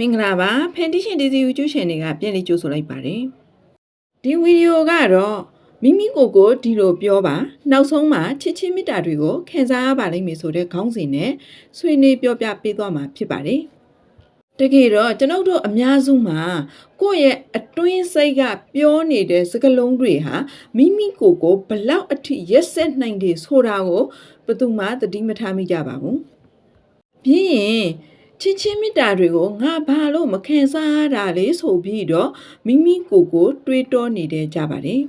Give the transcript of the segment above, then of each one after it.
မင်္ဂလာပါဖန်တီရှင်ဒီစီယူကျူးရှင်တွေကပြန်လေးကြိုးဆိုလိုက်ပါတယ်ဒီဗီဒီယိုကတော့မိမိကိုယ်ကိုဒီလိုပြောပါနောက်ဆုံးမှာချစ်ချင်းမေတ္တာတွေကိုခံစားရပါလိမ့်မယ်ဆိုတဲ့ခေါင်းစဉ်နဲ့ဆွေးနွေးပြောပြပေးသွားမှာဖြစ်ပါတယ်တကယ်တော့ကျွန်ုပ်တို့အများစုမှာကိုယ့်ရဲ့အတွင်းစိတ်ကပြောနေတဲ့စကားလုံးတွေဟာမိမိကိုယ်ကိုဘလောက်အထိရက်ဆက်နိုင်တယ်ဆိုတာကိုဘယ်သူမှသတိမထားမိကြပါဘူးပြီးရင် ချစ်ချင်းမေတ္တာတွေကိုငါဘာလို့မခံစားရတာလဲဆိုပြီးတော့မိမိကိုယ်ကို တွေးတောနေတဲ့ကြပါတယ်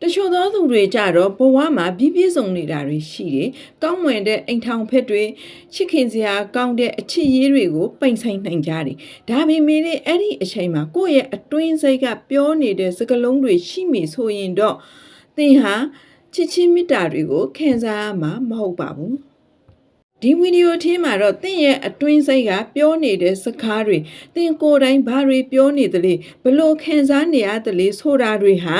တချို့သောသူတွေကြတော့ဘဝမှာပြည့်ပြည့်စုံနေတာတွေရှိတယ်။ကောင်းမွန်တဲ့အိမ်ထောင်ဖက်တွေချစ်ခင်စရာကောင်းတဲ့အချစ်ရေးတွေကိုပိန်ဆိုင်နိုင်ကြတယ်။ဒါပေမဲ့လည်းအဲ့ဒီအချိန်မှာကိုယ့်ရဲ့အတွင်းစိတ်ကပြောနေတဲ့စကားလုံးတွေရှိမိဆိုရင်တော့သင်ဟာချစ်ချင်းမေတ္တာတွေကိုခံစားရမှာမဟုတ်ပါဘူး။ ဒီဗီဒီယိုထင်းမှာတော့တင့်ရဲ့အတွင်းစိတ်ကပြောနေတဲ့စကားတွေတင်ကိုယ်တိုင်ဘာတွေပြောနေသလဲဘလို့ခံစားနေရသလဲဆိုတာတွေဟာ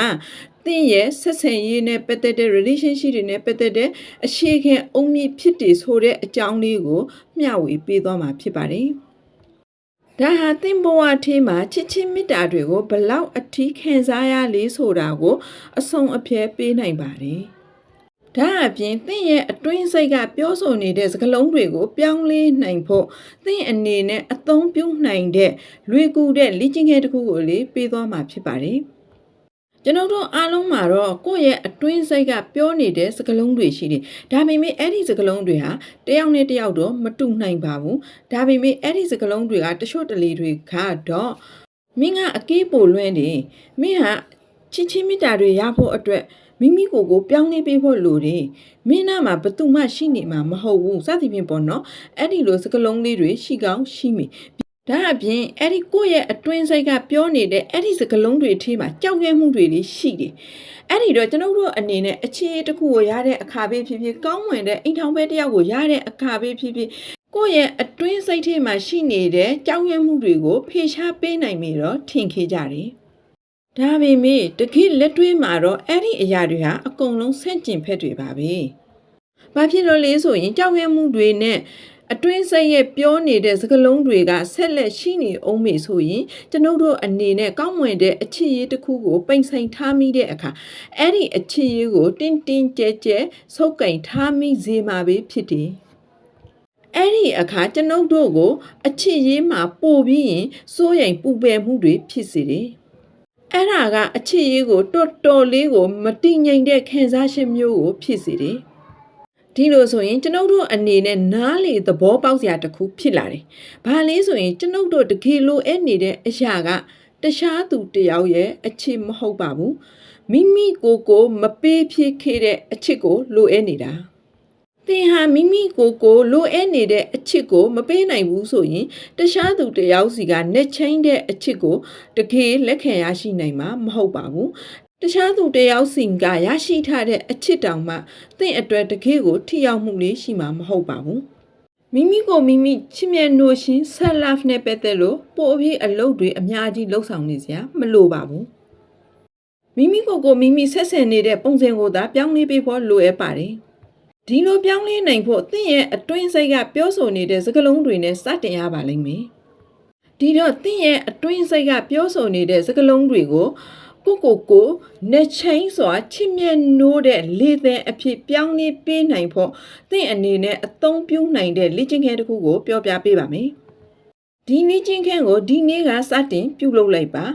တင့်ရဲ့ဆက်ဆံရေးနဲ့ပတ်သက်တဲ့ relationship တွေနဲ့ပတ်သက်တဲ့အရှိခင်အုံမြင့်ဖြစ်တည်ဆိုတဲ့အကြောင်းလေးကိုမျှဝေပေးသွားမှာဖြစ်ပါတယ်။ဒါဟာတင့်ဘဝထင်းမှာချစ်ချင်းမေတ္တာတွေကိုဘလောက်အထီးခံစားရလဲဆိုတာကိုအဆုံးအဖြဲပေးနိုင်ပါတယ်။ ဒါအပြင်သင်ရဲ့အတွင်းစိတ်ကပြောဆိုနေတဲ့စကားလုံးတွေကိုပြောင်းလဲနိုင်ဖို့သင်အနေနဲ့အသုံးပြုနိုင်တဲ့လွေကူတဲ့လေ့ကျင့်ခန်းတစ်ခုကိုလေးပေးသွားမှာဖြစ်ပါတယ်။ကျွန်တော်တို့အားလုံးမှာတော့ကိုယ့်ရဲ့အတွင်းစိတ်ကပြောနေတဲ့စကားလုံးတွေရှိတယ်။ဒါပေမဲ့အဲ့ဒီစကားလုံးတွေဟာတယောက်နဲ့တယောက်တော့မတူနိုင်ပါဘူး။ဒါပေမဲ့အဲ့ဒီစကားလုံးတွေကတချို့တလေတွေကတော့မင်းကအကေးပိုလွှဲနေမင်းဟာချစ်ချင်းမေတ္တာတွေရဖို့အတွက် မိမိကိုယ်ကိုပြောင်းလဲပေးဖို့လိုတယ်။မင်းနာမှာဘသူမှရှိနေမှာမဟုတ်ဘူး။စသဖြင့်ပေါ့နော်။အဲ့ဒီလိုစကလုံးလေးတွေရှိကောင်းရှိမိ။ဒါအပြင်အဲ့ဒီကိုယ့်ရဲ့အတွင်းစိတ်ကပြောနေတဲ့အဲ့ဒီစကလုံးတွေထဲမှာကြောက်ရွံ့မှုတွေလေးရှိတယ်။အဲ့ဒီတော့ကျွန်တော်တို့အနေနဲ့အခြေတစ်ခုကိုရတဲ့အခါပေးဖြစ်ဖြစ်ကောင်းဝင်တဲ့အိမ်ထောင်ပဲတစ်ယောက်ကိုရတဲ့အခါပေးဖြစ်ဖြစ်ကိုယ့်ရဲ့အတွင်းစိတ်ထဲမှာရှိနေတဲ့ကြောက်ရွံ့မှုတွေကို ဖေရှားပေးနိုင်ပြီတော့ထင်ခေကြတယ်။ ဒါပေမဲ့တခိလက်တွဲမှာတော့အဲ့ဒီအရာတွေဟာအကုန်လုံးဆန့်ကျင်ဖက်တွေပါပဲ။ဘာဖြစ်လို့လဲဆိုရင်ကြောက်ရွံ့မှုတွေနဲ့အတွင်းစိတ်ရဲ့ပြောနေတဲ့စကားလုံးတွေကဆက်လက်ရှိနေအောင်မေဆိုရင်ကျွန်ုပ်တို့အနေနဲ့ကောင်းမွန်တဲ့အချစ်ရေးတစ်ခုကိုပိန်ဆိုင်ထားမိတဲ့အခါအဲ့ဒီအချစ်ရေးကိုတင်းတင်းကြဲကြဲဆုပ်ကင်ထားမိစေမှာပဲဖြစ်တယ်။အဲ့ဒီအခါကျွန်ုပ်တို့ကိုအချစ်ရေးမှာပို့ပြီးရင်စိုးရိမ်ပူပယ်မှုတွေဖြစ်စေတယ်။ အဲ့ဒါကအချစ်ရေးကိုတော်တော်လေးကို မတိငိမ်တဲ့ခံစားချက်မျိုးကိုဖြစ်စေတယ်။ဒီလိုဆိုရင်ကျွန်ုပ်တို့အနေနဲ့နားလေသဘောပေါက်စရာတစ်ခုဖြစ်လာတယ်။ဘာလဲဆိုရင်ကျွန်ုပ်တို့တကယ်လို့အဲ့နေတဲ့အရာကတခြားသူတစ်ယောက်ရဲ့အချစ်မဟုတ်ပါဘူး။မိမိကိုယ်ကို မပေးဖြစ်ခဲ့တဲ့အချစ်ကိုလိုအပ်နေတာ။ သင်ဟာမိမိကိုယ်ကိုလိုအပ်နေတဲ့အချစ်ကိုမပေးနိုင်ဘူးဆိုရင်တခြားသူတစ်ယောက်စီကနဲ့ချင်းတဲ့အချစ်ကိုတကယ်လက်ခံရရှိနိုင်မှာမဟုတ်ပါဘူးတခြားသူတစ်ယောက်စီကရရှိထားတဲ့အချစ်တောင်မှသင်အတွက်တကယ်ကိုထိရောက်မှုလေးရှိမှာမဟုတ်ပါဘူးမိမိကိုမိမိချစ်မြတ်နိုးရှင် self love နဲ့ပတ်သက်လို့ပိုအပြည့်အလုပ်တွေအများကြီးလှုပ်ဆောင်နေစရာမလိုပါဘူးမိမိကိုယ်ကိုမိမိဆက်ဆံနေတဲ့ပုံစံကိုသာပြောင်းလဲပေးဖို့လိုအပ်ပါတယ်။ ဒီလိုပြောင်းလဲနိုင်ဖို့သင်ရဲ့အတွင်းစိတ်ကပြောဆိုနေတဲ့စကားလုံးတွေနဲ့စတင်ရပါလိမ့်မယ်။ဒီတော့သင်ရဲ့အတွင်းစိတ်ကပြောဆိုနေတဲ့စကားလုံးတွေကိုကိုကိုကိုနဲ့ချင်းစွာချစ်မြတ်နိုးတဲ့လေသံအဖြစ်ပြောင်းလဲပေးနိုင်ဖို့သင်အနေနဲ့အသုံးပြုနိုင်တဲ့လေ့ကျင့်ခန်းတစ်ခုကိုပြောပြပေးပါမယ်။ ဒီနေ့ချင်းခန့်ကိုဒီနေ့ကစတင်ပြုလုပ်လိုက်ပါ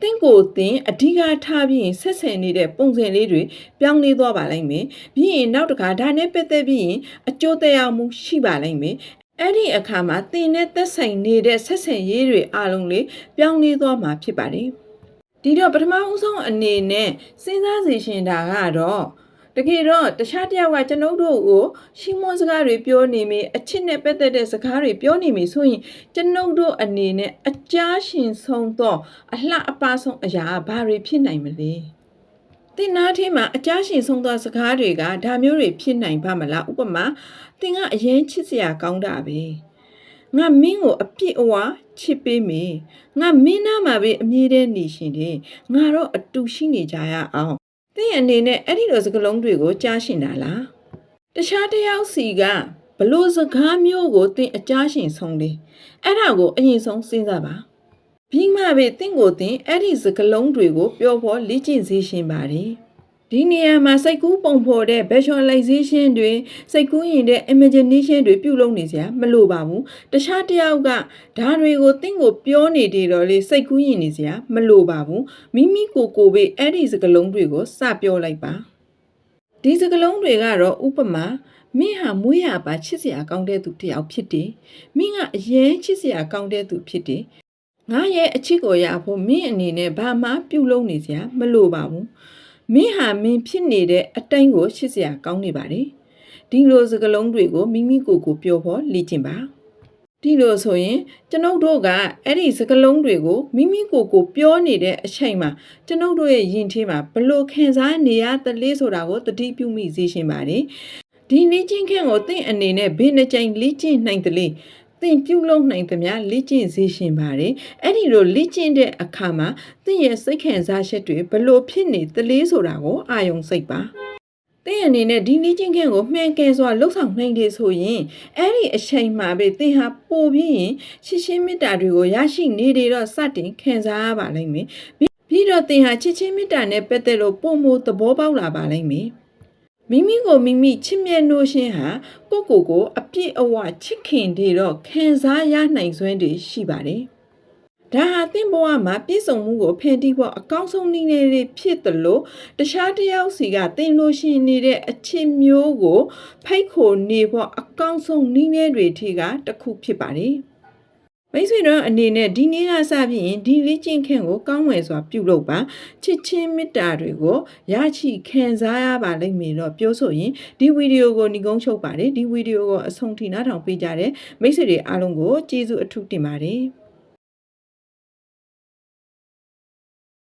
တင့်ကိုယ်တင်အဓိကထားပြီးရင်ဆက်ဆံနေတဲ့ပုံစံလေးတွေပြောင်းလဲသွားပါလိမ့်မယ်ပြီးရင်နောက်တစ်ခါဒါနဲ့ပတ်သက်ပြီးရင်အကျိုးသက်ရောက်မှုရှိပါလိမ့်မယ်အဲ့ဒီအခါမှာတင်နဲ့သက်ဆိုင်နေတဲ့ဆက်ဆံရေးတွေအလုံးလေးပြောင်းလဲသွားမှာဖြစ်ပါတယ်ဒီတော့ပထမဦးဆုံးအနေနဲ့စဉ်းစားစီရှင်တာကတော့ တကယ်တော့တခြားတစ်ယောက်ကကျွန်ုပ်တို့ကိုရှင်းမွန်းစကားတွေပြောနေမိအချစ်နဲ့ပတ်သက်တဲ့စကားတွေပြောနေမိဆိုရင်ကျွန်ုပ်တို့အနေနဲ့အကြရှင်ဆုံးသောအလှအပဆုံးအရာကဘာတွေဖြစ်နိုင်မလဲတင်နာထင်းမှာအကြရှင်ဆုံးသောစကားတွေကဒါမျိုးတွေဖြစ်နိုင်ပါမလားဥပမာတင်ကအရင်ချစ်စရာကောင်းတာပဲငါမင်းကိုအပြစ်အဝချစ်ပေးမယ်ငါမင်းနာမှာပဲအမြဲတမ်းနေရှင်တယ်ငါတော့အတူရှိနေကြရအောင် တင်အနေနဲ့အဲ့ဒီလိုစကားလုံးတွေကိုကြားရှင်တာလားတခြားတစ်ယောက်စီကဘလို့စကားမျိုးကိုသင်အကြရှင်ဆုံးလေအဲ့ဒါကိုအရင်ဆုံးစဉ်းစားပါပြီးမှပဲသင်ကိုသင်အဲ့ဒီစကားလုံးတွေကို ပြောဖို့လေ့ကျင့်စေရှင်ပါတယ် ဒီနေရာမှာစိတ်ကူးပုံဖော်တဲ့ visualization တွေစိတ်ကူးရင်တဲ့ imagination တွေပြုလုပ်နေစရာမလိုပါဘူးတခြားတစ်ယောက်ကဒါတွေကိုသင်ကိုပြောနေတယ်တော့လေစိတ်ကူးရင်နေစရာမလိုပါဘူးမိမိကိုယ်ကိုယ်ပဲအဲ့ဒီစကားလုံးတွေကိုစပြောလိုက်ပါဒီစကလုံးတွေကတော့ဥပမာမင်းဟာမွေးရပါချစ်စရာကောင်းတဲ့သူတစ်ယောက်ဖြစ်တယ်။မင်းကအရင်ချစ်စရာကောင်းတဲ့သူဖြစ်တယ်။ငါရဲ့အချစ်ကိုရဖို့မင်းအနေနဲ့ဘာမှပြုလုပ်နေစရာမလိုပါဘူး။ မင်းဟာမင်းဖြစ်နေတဲ့အတိုင်းကိုချစ်စရာကောင်းနေပါတယ်။ဒီလိုစကလုံးတွေကိုမိမိကိုယ်ကိုပြောဖို့လေ့ကျင့်ပါ။ဒီလိုဆိုရင်ကျွန်ုပ်တို့ကအဲ့ဒီစကလုံးတွေကိုမိမိကိုယ်ကိုပြောနေတဲ့အချိန်မှာကျွန်ုပ်တို့ရဲ့ယင်ထဲမှာဘလို့ခံစားနေရသလဲဆိုတာကိုသတိပြုမိစေရှင်ပါတယ်။ဒီလေ့ကျင့်ခန့်ကိုသင်အနေနဲ့ဘယ်နှကြိမ်လေ့ကျင့်နိုင်သလဲ သင်ပြုလုပ်နိုင်သမျှလေ့ကျင့်စေရှင်ပါတယ်။အဲ့ဒီလိုလေ့ကျင့်တဲ့အခါမှာသင်ရဲ့စိတ်ခံစားချက်တွေဘလို့ဖြစ်နေသလဲဆိုတာကိုအာယုံစိတ်ပါ။တဲ့အနေနဲ့ဒီနေ့ချင်းခန့်ကိုမှန်ကန်စွာလှုပ်ဆောင်နိုင်တယ်ဆိုရင်အဲ့ဒီအချိန်မှာပဲသင်ဟာပို့ပြီးရင်ရှင်းရှင်းမေတ္တာတွေကိုရရှိနေတယ်တော့စတင်ခံစားရပါလိမ့်မယ်ပြီးပြီးတော့သင်ဟာချစ်ချင်းမေတ္တာနဲ့ပတ်သက်လို့ပုံမသဘောပေါက်လာပါလိမ့်မယ် မိမိကိုမိမိချစ်မြတ်လို့ရှင်ဟာကိုယ့်ကိုယ်ကိုအပြည့်အဝချစ်ခင်တယ်တော့ခံစားရနိုင်စွမ်းတွေရှိပါတယ်ဒါဟာသင်ဘဝမှာပြည့်စုံမှုကိုဖန်တီးဖို့အကောင်းဆုံးနည်းလေးတွေဖြစ်တယ်လို့တခြားတစ်ယောက်စီကတင်လို့ရှိနေတဲ့အချစ်မျိုးကို ဖိတ်ခေါ်နေဖို့အကောင်းဆုံးနည်းနည်းတွေထိကတစ်ခုဖြစ်ပါတယ်။ မိတ်ဆွေတို့အနေနဲ့ဒီနေ့ကစပြီးရင်ဒီလေ့ကျင့်ခန့်ကိုကောင်းမွယ်စွာပြုလုပ်ပါချစ်ချင်းမေတ္တာတွေကိုရရှိခံစားရပါလိမ့်မယ်တော့ပြောဆိုရင်ဒီဗီဒီယိုကိုညီကုန်းချုပ်ပါတယ်ဒီဗီဒီယိုကိုအဆုံးထိနားထောင်ပေးကြတဲ့မိတ်ဆွေတွေအားလုံးကိုကျေးဇူးအထူးတင်ပါတယ်။